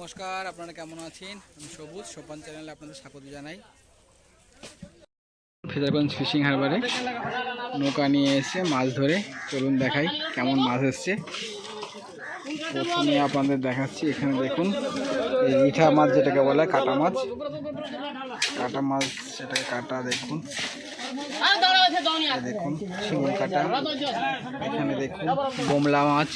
নমস্কার, আপনারা কেমন আছেন? আমি সবুজ, সোপান চ্যানেলে আপনাদের স্বাগত জানাই। ফেজারগঞ্জ ফিশিং হারবারে নৌকা নিয়ে এসে মাছ ধরে চলুন দেখাই কেমন মাছ এসছে। প্রথমে আপনাদের দেখাচ্ছি, এখানে দেখুন, এই রিঠা মাছ যেটাকে বলে, কাটা মাছ। কাটা মাছ সেটাকে কাটা, দেখুন। দেখুন শিমুল কাটা। এখানে দেখুন বোমলা মাছ।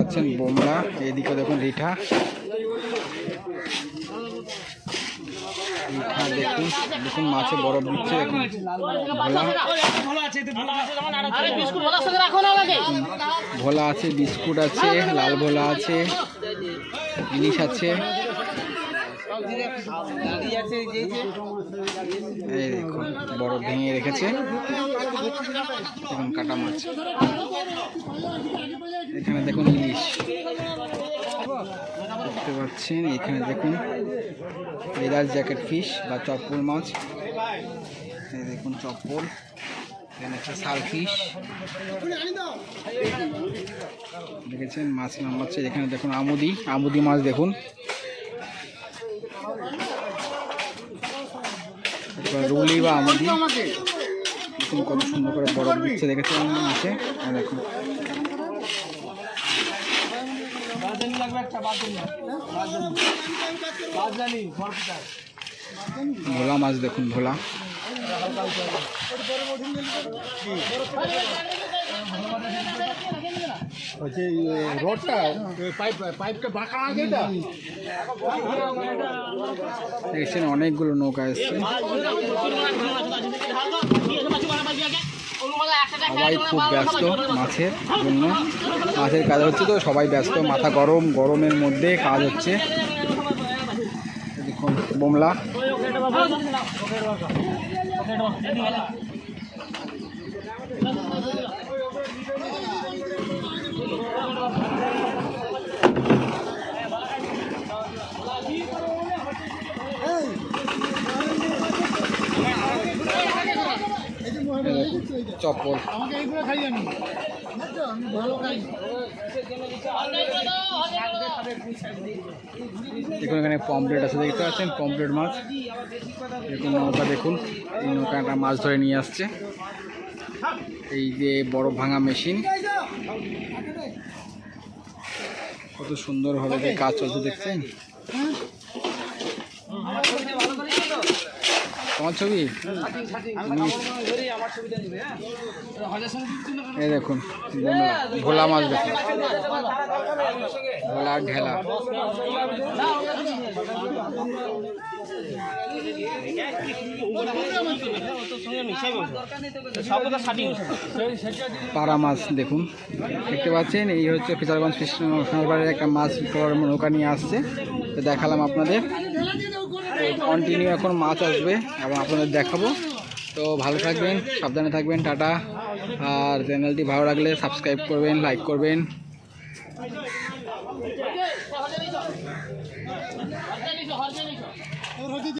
পাচ্ছেন বোমরা, এদিকে দেখুন রিঠা। দেখুন দেখুন মাছে বরফ দিচ্ছে ভোলা আছে, বিস্কুট আছে, লাল ভোলা আছে, ইলিশ আছে। এই দেখুন বরফ ভেঙে রেখেছে দেখুন কাটা মাছ। এখানে দেখুন ইলিশ। দেখতে পাচ্ছেন, এখানে দেখুন লেদার জ্যাকেট ফিশ বা চপ্পল মাছ। এই দেখুন চপ্পল। এখানে একটা শাল ফিশ। দেখেছেন, মাছ নামাচ্ছে। এখানে দেখুন আমুদি। আমুদি মাছ দেখুন। রুলি বা আমাদের। দেখুন কত সুন্দর করে বরফ দিচ্ছে দেখেছেন মাছে আর দেখুন ভোলা মাছ দেখুন ভোলা। হচ্ছে রোডটা? পাইপ পাইপটা বাঁকা আছে এটা? দেখছেন অনেকগুলো নৌকা এসছে। সবাই খুব ব্যস্ত মাছের জন্য। মাছের কাজ হচ্ছে তো সবাই ব্যস্ত মাথা গরম গরমের মধ্যে কাজ হচ্ছে। দেখুন বোমলা। চপ্পল। দেখুন এখানে পমপ্লেট আছে দেখতে পাচ্ছেন? পমপ্লেট মাছ। দেখুন নৌকা দেখুন। এই নৌকাটা মাছ ধরে নিয়ে আসছে। এই যে বড় ভাঙা মেশিন। কত সুন্দরভাবে কাজ চলছে দেখছেন? তোমার ছবি? এই দেখুন ভোলা মাছ দেখুন। ভোলা ঢেলা পাড়া মাছ দেখুন। দেখতে পাচ্ছেন, এই হচ্ছে ফিচারগঞ্জ ফিশারবাড়ির একটা মাছ নৌকা নিয়ে আসছে। তো দেখালাম আপনাদের। কন্টিনিউ এখন মাছ আসবে এবং আপনাদের দেখাবো। তো ভালো থাকবেন, সাবধানে থাকবেন, টাটা। আর চ্যানেলটি ভালো লাগলে সাবস্ক্রাইব করবেন লাইক করবেন।